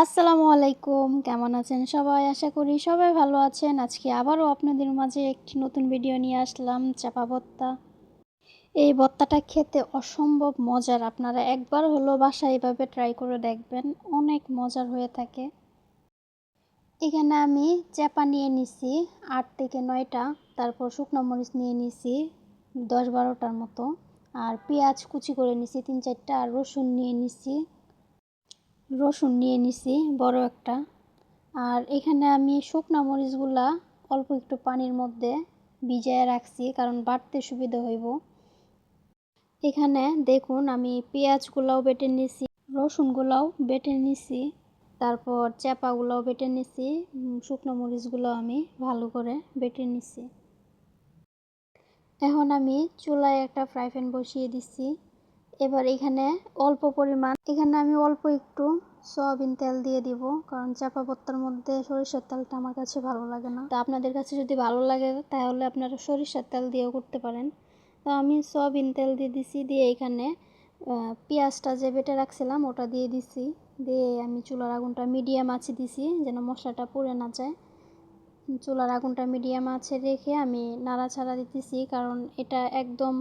আসসালামু আলাইকুম। কেমন আছেন সবাই? আশা করি সবাই ভালো আছেন। আজকে আবারও আপনাদের মাঝে একটি নতুন ভিডিও নিয়ে আসলাম, চাপা ভত্তা। এই ভত্তাটা খেতে অসম্ভব মজার। আপনারা একবার হলো বাসায় এভাবে ট্রাই করে দেখবেন, অনেক মজার হয়ে থাকে। এখানে আমি চাপা নিয়ে নিছি, আট থেকে নয়টা। তারপর শুকনো মরিচ নিয়ে নিছি, দশ বারোটার মতো। আর পেঁয়াজ কুচি করে নিছি, তিন চারটা। আর রসুন নিয়ে নিছি। রসুন নিয়ে নিছি, বড় একটা। আর এখানে আমি শুকনো মরিচগুলা অল্প একটু পানির মধ্যে ভিজায় রাখছি, কারণ বাটতে সুবিধা হইব। এখানে দেখুন, আমি পেঁয়াজগুলাও বেটে নিছি, রসুনগুলাও বেটে নিছি, তারপর চাপাগুলাও বেটে নিছি শুকনো মরিচগুলো আমি ভালো করে বেটে নিছি। এখন আমি চুলায় একটা ফ্রাই প্যান বসিয়ে দিছি। এবার এখানে অল্প পরিমাণ, এখানে আমি অল্প একটু সয়াবিন তেল দিয়ে দিব, কারণ চাপা পত্তার মধ্যে সরিষার তেলটা আমার কাছে ভালো লাগে না। তা আপনাদের কাছে যদি ভালো লাগে, তাহলে আপনারা সরিষার তেল দিয়েও করতে পারেন। তো আমি সয়াবিন তেল দিয়ে দিছি, দিয়ে এখানে পেঁয়াজটা যে বেটে রাখছিলাম, ওটা দিয়ে দিছি। দিয়ে আমি চুলার আগুনটা মিডিয়াম আছে দিছি, যেন মশলাটা পুড়ে না যায়। চুলার আগুনটা মিডিয়াম আছে রেখে আমি নাড়াচাড়া দিতেছি, কারণ এটা একদম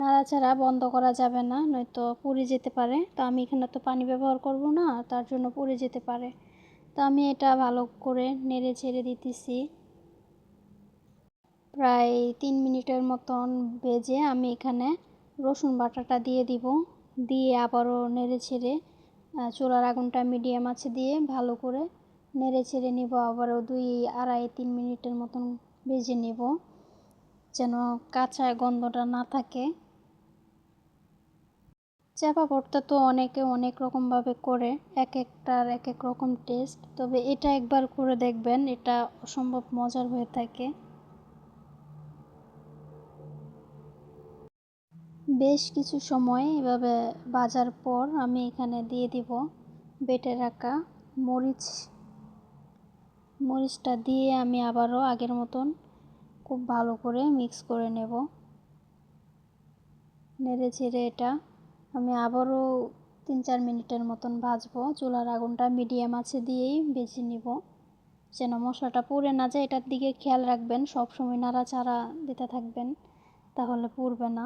নাড়াচাড়া বন্ধ করা যাবে না, নয়তো পুড়ে যেতে পারে। তো আমি এখানে তো পানি ব্যবহার করব না, তার জন্য পুড়ে যেতে পারে। তো আমি এটা ভালো করে নেড়ে ছেড়ে দিতেছি। প্রায় তিন মিনিটের মতন ভেজে আমি এখানে রসুন বাটাটা দিয়ে দিব। দিয়ে আবারও নেড়ে ছেড়ে চুলার আগুনটা মিডিয়াম আছে দিয়ে ভালো করে নেড়ে ছেড়ে নিব। আবারও দুই আড়াই তিন মিনিটের মতন ভেজে নেব, যেন কাঁচা গন্ধটা না থাকে। চাপা ভর্তা তো অনেকে অনেক রকমভাবে করে, এক একটার এক এক রকম টেস্ট তবে এটা একবার করে দেখবেন, এটা অসম্ভব মজার হয়ে থাকে। বেশ কিছু সময় এভাবে বাজার পর আমি এখানে দিয়ে দিব বেটে রাখা মরিচ। মরিচটা দিয়ে আমি আবারও আগের মতন খুব ভালো করে মিক্স করে নেব। নেড়ে ছেড়ে এটা আমি আবারও তিন চার মিনিটের মতন ভাজবো। চুলার আগুনটা মিডিয়াম আছে দিয়েই বেছে নিব। যেন মশলাটা পুড়ে না যায়, এটার দিকে খেয়াল রাখবেন। সব সময় নাড়াচাড়া দিতে থাকবেন, তাহলে পুড়বে না।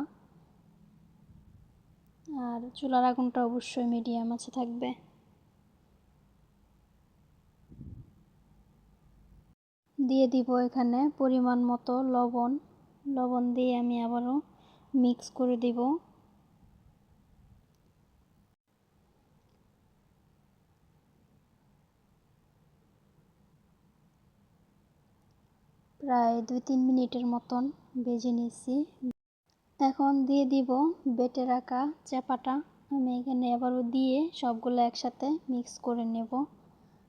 আর চুলার আগুনটা অবশ্যই মিডিয়াম আছে থাকবে। দিয়ে দিব এখানে পরিমাণ মতো লবণ। লবণ দিয়ে আমি আবারও মিক্স করে দিব। প্রায় দুই তিন মিনিটের মতন ভেজে নিয়েছি। এখন দিয়ে দিব বেটে রাখা চাপাটা আমি এখানে আবারও দিয়ে সবগুলো একসাথে মিক্স করে নেব।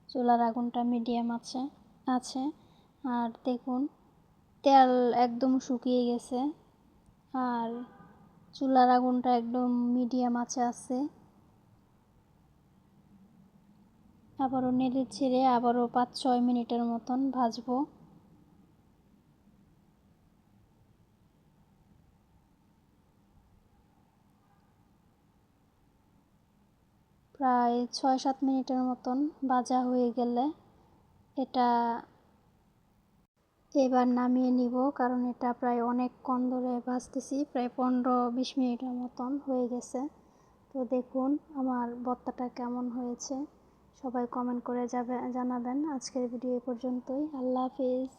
চুলার আগুনটা মিডিয়াম আছে আছে। আর দেখুন, তেল একদম শুকিয়ে গেছে। আর চুলার আগুনটা একদম মিডিয়াম আছে আছে। আবারও নেড়ে ছেড়ে আবারও পাঁচ ছয় মিনিটের মতন ভাজবো। প্রায় ছয় সাত মিনিটের মতন ভাজা হয়ে গেলে এটা এবার নামিয়ে নিব, কারণ এটা প্রায় অনেকক্ষণ ধরে ভাজতেছি, প্রায় পনেরো বিশ মিনিটের মতন হয়ে গেছে। তো দেখুন আমার ভর্তাটা কেমন হয়েছে। সবাই কমেন্ট করে যাবে, জানাবেন। আজকের ভিডিও পর্যন্তই। আল্লাহ হাফিজ।